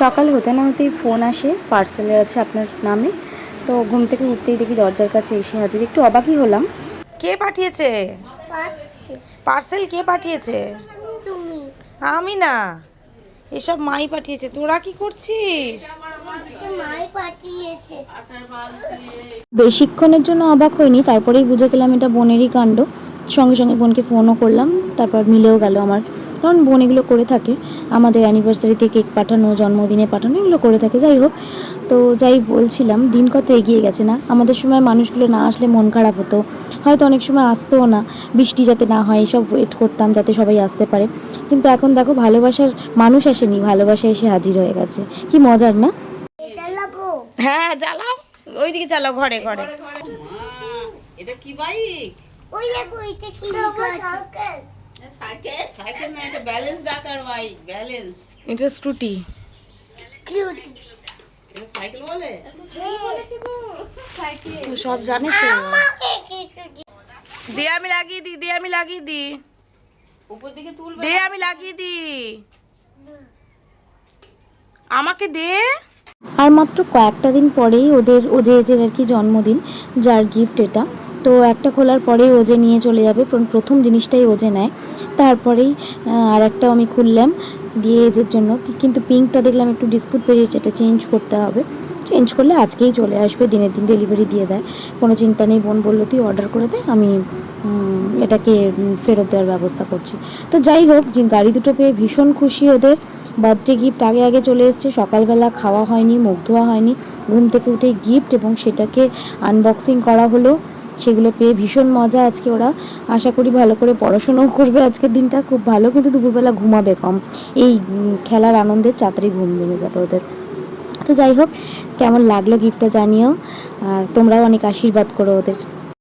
সকাল হতে না হতেই ফোন আসে পার্সেলের আছে আপনার নামে। তো ঘুম থেকে উঠতেই দেখি দরজার কাছে এসে হাজির। একটু অবাকই হলাম। কে পাঠিয়েছে? পার্সেল কে পাঠিয়েছে? আমি না। এসব মাই পাঠিয়েছে। তোরা কি করছিস? বেশিক্ষণের জন্য অবাক হয়নি তারপরেই বুঝে গেলাম এটা বোনেরই কাণ্ড। সঙ্গে সঙ্গে বোনকে ফোনও করলাম তারপর মিলেও গেল আমার। কারণ বোন এগুলো করে থাকে আমাদের অ্যানিভার্সারিতে কেক পাঠানো জন্মদিনে পাঠানো এগুলো করে থাকে যাই হোক। তো যাই বলছিলাম দিন কত এগিয়ে গেছে না? আমাদের সময় মানুষগুলো না আসলে মন খারাপ হতো। হয়তো অনেক সময় আসতেও না বৃষ্টি যাতে না হয় সব ওয়েট করতাম যাতে সবাই আসতে পারে। কিন্তু এখন দেখো ভালোবাসার মানুষ আসেনি ভালোবাসা এসে হাজির হয়ে গেছে। কি মজার না? হ্যাঁ জ্বালাও। ওইদিকে চালাও ঘরে ঘরে। এটা কি বাইক? ওই দেখো এটা কি সাইকেল। সাইকেল? সাইকেল না এটা ব্যালেন্স রাখার বাইক ব্যালেন্স এটা স্কুটি কিউট এটা সাইকেল বলে? ও সব জানে তো। আমি লাগিয়ে দিই দিয়ে আমি লাগিয়ে দিই উপর দিকে তুলবে দে আমি লাগিয়ে দিই আমাকে দে। আর মাত্র কয়েকটা দিন পরেই ওদের ও যে এজের আর কি জন্মদিন যার গিফট এটা তো একটা খোলার পরেই ও যে নিয়ে চলে যাবে। প্রথম জিনিসটাই ও যে নেয়। তারপরেই আর একটা আমি খুললাম। দিয়ে এজের জন্য কিন্তু পিঙ্কটা দেখলাম একটু ডিসপুট বেরিয়েছে, এটা চেঞ্জ করতে হবে। চেঞ্জ করলে আজকেই চলে আসবে, দিনের দিন ডেলিভারি দিয়ে দেয়। কোনো চিন্তা নেই, বোন বলল, তুই অর্ডার করে দে, আমি এটাকে ফেরত দেওয়ার ব্যবস্থা করছি। তো যাই হোক, যে গাড়ি দুটো পেয়ে ভীষণ খুশি ওদের। বার্থডে গিফট আগে আগে চলে এসছে, সকালবেলা খাওয়া হয়নি, মুখ ধোয়া হয়নি, ঘুম থেকে উঠে গিফট এবং সেটাকে আনবক্সিং করা হলো। সেগুলো পেয়ে ভীষণ মজা আজকে ওরা। আশা করি ভালো করে পড়াশোনাও করবে আজকের দিনটা। খুব ভালো, কিন্তু দুপুরবেলা ঘুমাবে কম। এই খেলার আনন্দে চাতরি ঘুম ভেঙে যাবে ওদের। তো যাই হোক, কেমন লাগল গিফটটা জানিও। আর তোমরাও অনেক আশীর্বাদ করো ওদের।